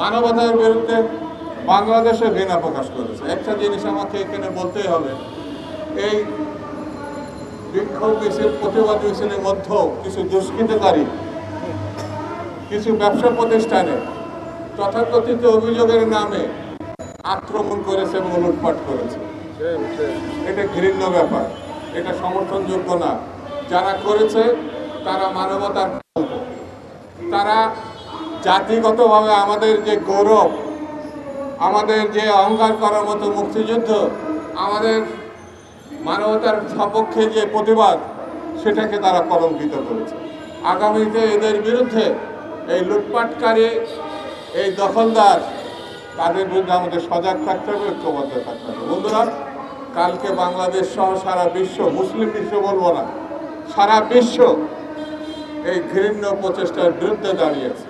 মানবতার বিরুদ্ধে বাংলাদেশে ঘৃণা প্রকাশ করেছে। একটা জিনিস আমাকে এখানে বলতেই হবে, এই বিক্ষোভ মিছিল, প্রতিবাদ মিছিলের মধ্যেও কিছু দুষ্কৃতকারী, কিছু ব্যবসা প্রতিষ্ঠানে তথাকথিত অভিযোগের নামে আক্রমণ করেছে এবং লুটপাট করেছে। এটা ঘৃণ্য ব্যাপার, এটা সমর্থনযোগ্য না। যারা করেছে, তারা মানবতার তারা জাতিগতভাবে আমাদের যে গৌরব, আমাদের যে অহংকার করার মতো মুক্তিযুদ্ধ, আমাদের মানবতার সপক্ষে যে প্রতিবাদ, সেটাকে তারা কলঙ্কিত করেছে। আগামীতে এদের বিরুদ্ধে এই লুটপাটকারী, এই দখলদার, তাদের বিরুদ্ধে আমাদের সজাগ থাকতে হবে, ঐক্যবদ্ধ থাকতে হবে। বন্ধুরা, কালকে বাংলাদেশ সহ সারা বিশ্ব, মুসলিম বিশ্ব বলব না, সারা বিশ্ব এই ঘৃণ্য প্রচেষ্টার বিরুদ্ধে দাঁড়িয়েছে।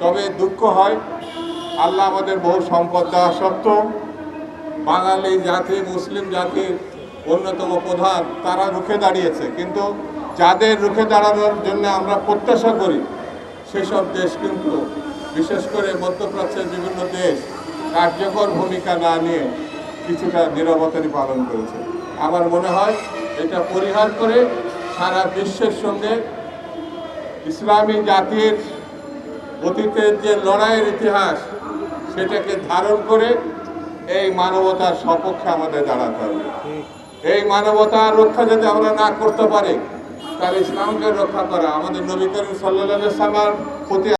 তবে দুঃখ হয়, আল্লাহ আমাদের বহু সম্পদ দেওয়া সত্ত্বেও বাঙালি জাতি, মুসলিম জাতির অন্যতম প্রধান, তারা রুখে দাঁড়িয়েছে। কিন্তু যাদের রুখে দাঁড়ানোর জন্য আমরা প্রত্যাশা করি, সেসব দেশ কিন্তু, বিশেষ করে মধ্যপ্রাচ্যের বিভিন্ন দেশ, কার্যকর ভূমিকা না নিয়ে কিছুটা নিরবতারি পালন করেছে। আমার মনে হয় এটা পরিহার করে সারা বিশ্বের সঙ্গে ইসলামী জাতির অতীতের যে লড়াইয়ের ইতিহাস, সেটাকে ধারণ করে এই মানবতার সপক্ষে আমাদের দাঁড়াতে হবে। এই মানবতার রক্ষা যদি আমরা না করতে পারি, তাহলে ইসলামকে রক্ষা করা, আমাদের নবী করিম সাল্লাহ সাল্লাম প্রতি